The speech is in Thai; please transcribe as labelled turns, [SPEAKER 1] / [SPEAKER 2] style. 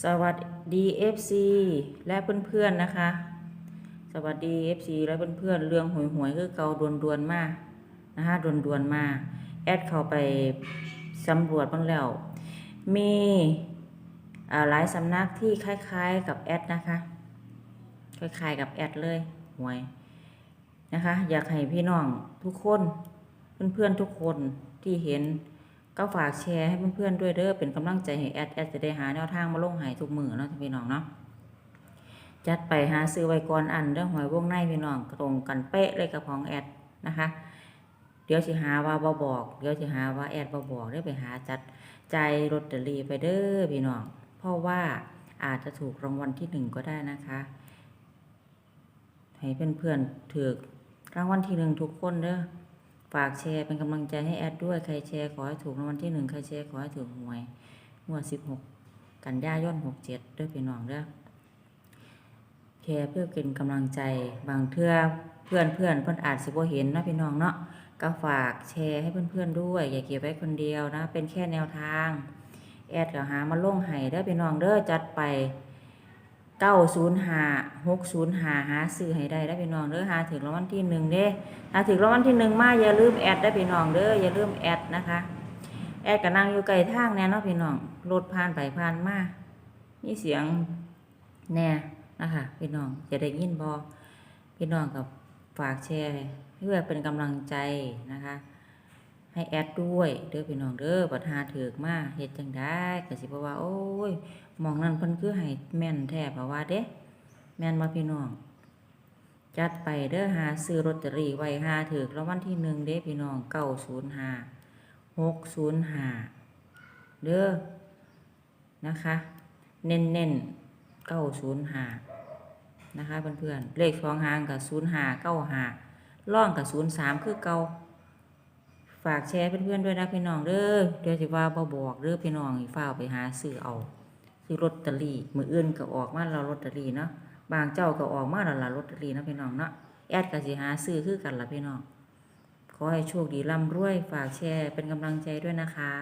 [SPEAKER 1] สวัสดี FC และเพื่อนๆนะคะ สวัสดี FC และเพื่อนๆเรื่องหวยหวยๆคือเกาดวนดวนๆมากนะคะดวนดวนๆมาแอดเข้าไปสำรวจบ้างแล้ว มีอ่าหลายสำนักที่คล้ายๆกับแอดนะคะ คล้ายๆกับแอดเลยหวยนะคะ อยากให้พี่น้องทุกคนเพื่อนๆทุกคนที่เห็น ก็ฝากแชร์ให้เพื่อนๆด้วยเด้อเป็นกำลังใจให้แอดแอดจะได้หาแนวทางมาลงหายทุกมือเนาะพี่น้องเนาะจัดไปหาซื้อไว้ก่อนอันเรื่องหวยวงในพี่น้องตรงกันเป๊ะเลยกับของแอดนะคะ เดี๋ยวสิหาว่าบ่บอก เดี๋ยวสิหาว่าแอดบ่บอกเด้อไปหาจัดใจายลอตเตอรีไปเด้อพี่น้องเพราะว่าอาจจะถูกรางวัลที่หนึ่งก็ได้นะคะให้เพื่อนๆถือรางวัลที่หนึ่งทุกคนเด้อ ฝากแชร์เป็นกำลังใจให้แอดด้วย ใครแชร์ขอให้ถูกรางวัลที่หนึ่งใครแชร์ขอให้ถูกหวยงวดสิบหกกันยายนหกเจ็ดด้วยพี่น้องเด้อแชร์เพื่อเป็นกำลังใจบางเทื่อเพื่อนเพื่อนเพื่อนอาจสิบ่เห็นนะพี่น้องเนาะก็ฝากแชร์ให้เพื่อนๆด้วย อย่าเก็บไว้คนเดียวนะ เป็นแค่แนวทาง แอดก็หามาลงให้เด้อพี่น้องเด้อจัดไป เก้าศูนย์หาหกศูนย์หาหาซื้อให้ได้ได้พี่น้องเด้อหาถึงรางวัลที่หนึ่งเด้ถ้าถึงรางวัลที่หนึ่งมาอย่าลืมแอดได้พี่น้องเด้ออย่าลืมแอดนะคะ แอดก็นั่งอยู่ไกลทางแน่นาะพี่น้องรถผ่านไปผ่านมามีเสียงแน่นะคะพี่น้องจะได้ยินบอพี่น้องกับฝากแชร์เพื่อเป็นกำลังใจนะคะ ให้แอดด้วยเด้อพี่น้องเด้อปัญหาถือกมาเฮ็ดจังได้ก็สิบ่ว่า โอ้ยมองนั้นเพิ่นคือให้แม่นแท้เพราะว่าเด้แม่นบ่พี่น้อง จัดไปเด้อหาซื้อลอตเตอรี่ไว้หาถือรางวัลที่หนึ่งเด้พี่น้องเก้าศูนย์ห้าหกศูนย์ห้าเด้อนะคะ เน้นเน้นเก้าศูนย์ห้านะคะเพื่อนๆเลขสองหางกับศูนย์ห้าเก้าห้าล่องกับศูนย์สามคือเก่า ฝากแชร์เพื่อนๆด้วยนะพี่น้องเด้อเดี๋ยวสิว่าบ่บอกเด้อพี่น้องฝ้าวไปหาซื้อเอาซื้อลอตเตอรี่มืออื่นก็ออกมาเราลอตเตอรี่เนาะบางเจ้าก็ออกมาเราละลอตเตอรี่นะพี่น้องเนาะแอดก็สิหาซื้อคือกันละพี่น้องขอให้โชคดีร่ำรวย ฝากแชร์เป็นกำลังใจด้วยนะคะ